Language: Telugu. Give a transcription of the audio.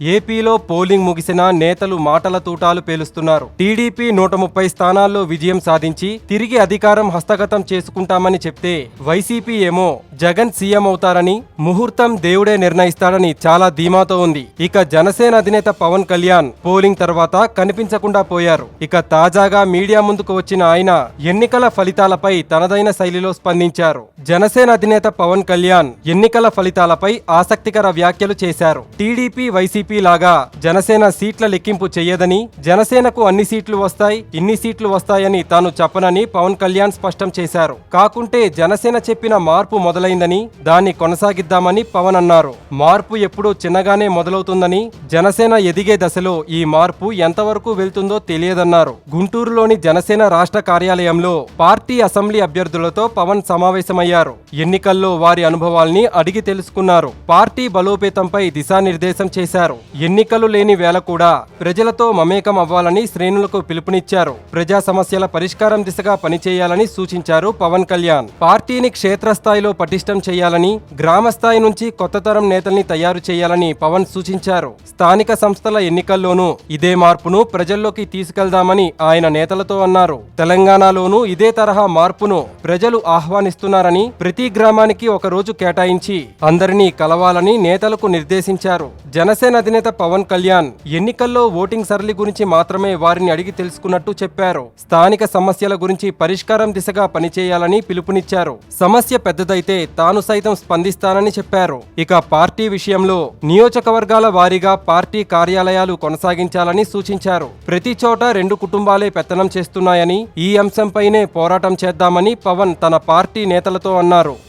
ఏపీలో పోలింగ్ ముగిసినా నేతలు మాటల తూటాలు పేలుస్తున్నారు. టీడీపీ నూట ముప్పై స్థానాల్లో విజయం సాధించి తిరిగి అధికారం హస్తగతం చేసుకుంటామని చెప్తే వైసీపీ ఏమో జగన్ సీఎం అవుతారని ముహూర్తం దేవుడే నిర్ణయిస్తాడని చాలా ధీమాతో ఉంది. ఇక జనసేన అధినేత పవన్ కళ్యాణ్ పోలింగ్ తర్వాత కనిపించకుండా పోయారు. ఇక తాజాగా మీడియా ముందుకు వచ్చిన ఆయన ఎన్నికల ఫలితాలపై తనదైన శైలిలో స్పందించారు. జనసేన అధినేత పవన్ కళ్యాణ్ ఎన్నికల ఫలితాలపై ఆసక్తికర వ్యాఖ్యలు చేశారు. టీడీపీ వైసీపీ లాగా జనసేన సీట్ల లెక్కింపు చేయదని జనసేనకు అన్ని సీట్లు వస్తాయి ఇన్ని సీట్లు వస్తాయని తాను చెప్పనని పవన్ కళ్యాణ్ స్పష్టం చేశారు. కాకుంటే జనసేన చెప్పిన మార్పు మొదలైందని దాన్ని కొనసాగిద్దామని పవన్ అన్నారు. మార్పు ఎప్పుడూ చిన్నగానే మొదలవుతుందని జనసేన ఎదిగే దశలో ఈ మార్పు ఎంతవరకు వెళ్తుందో తెలియదన్నారు. గుంటూరులోని జనసేన రాష్ట్ర కార్యాలయంలో పార్టీ అసెంబ్లీ అభ్యర్థులతో పవన్ సమావేశమయ్యారు. ఎన్నికల్లో వారి అనుభవాల్ని అడిగి తెలుసుకున్నారు. పార్టీ బలోపేతంపై దిశానిర్దేశం చేశారు. ఎన్నికలు లేని వేళ కూడా ప్రజలతో మమేకం అవ్వాలని శ్రేణులకు పిలుపునిచ్చారు. ప్రజా సమస్యల పరిష్కారం దిశగా పనిచేయాలని సూచించారు పవన్ కళ్యాణ్. పార్టీని క్షేత్రస్థాయిలో పటిష్టం చేయాలని గ్రామస్థాయి నుంచి కొత్త తరం నేతల్ని తయారు చేయాలని పవన్ సూచించారు. స్థానిక సంస్థల ఎన్నికల్లోనూ ఇదే మార్పును ప్రజల్లోకి తీసుకెళ్దామని ఆయన నేతలతో అన్నారు. తెలంగాణలోనూ ఇదే తరహా మార్పును ప్రజలు ఆహ్వానిస్తున్నారని ప్రతి గ్రామానికి ఒక రోజు కేటాయించి అందరినీ కలవాలని నేతలకు నిర్దేశించారు. జనసేన అధినేత పవన్ కళ్యాణ్ ఎన్నికల్లో ఓటింగ్ సరళి గురించి మాత్రమే వారిని అడిగి తెలుసుకున్నట్టు చెప్పారు. స్థానిక సమస్యల గురించి పరిష్కారం దిశగా పనిచేయాలని పిలుపునిచ్చారు. సమస్య పెద్దదైతే తాను సైతం స్పందిస్తానని చెప్పారు. ఇక పార్టీ విషయంలో నియోజకవర్గాల వారీగా పార్టీ కార్యాలయాలు కొనసాగించాలని సూచించారు. ప్రతి చోట రెండు కుటుంబాలే పెత్తనం చేస్తున్నాయని ఈ అంశంపైనే పోరాటం చేద్దామని పవన్ తన పార్టీ నేతలతో అన్నారు.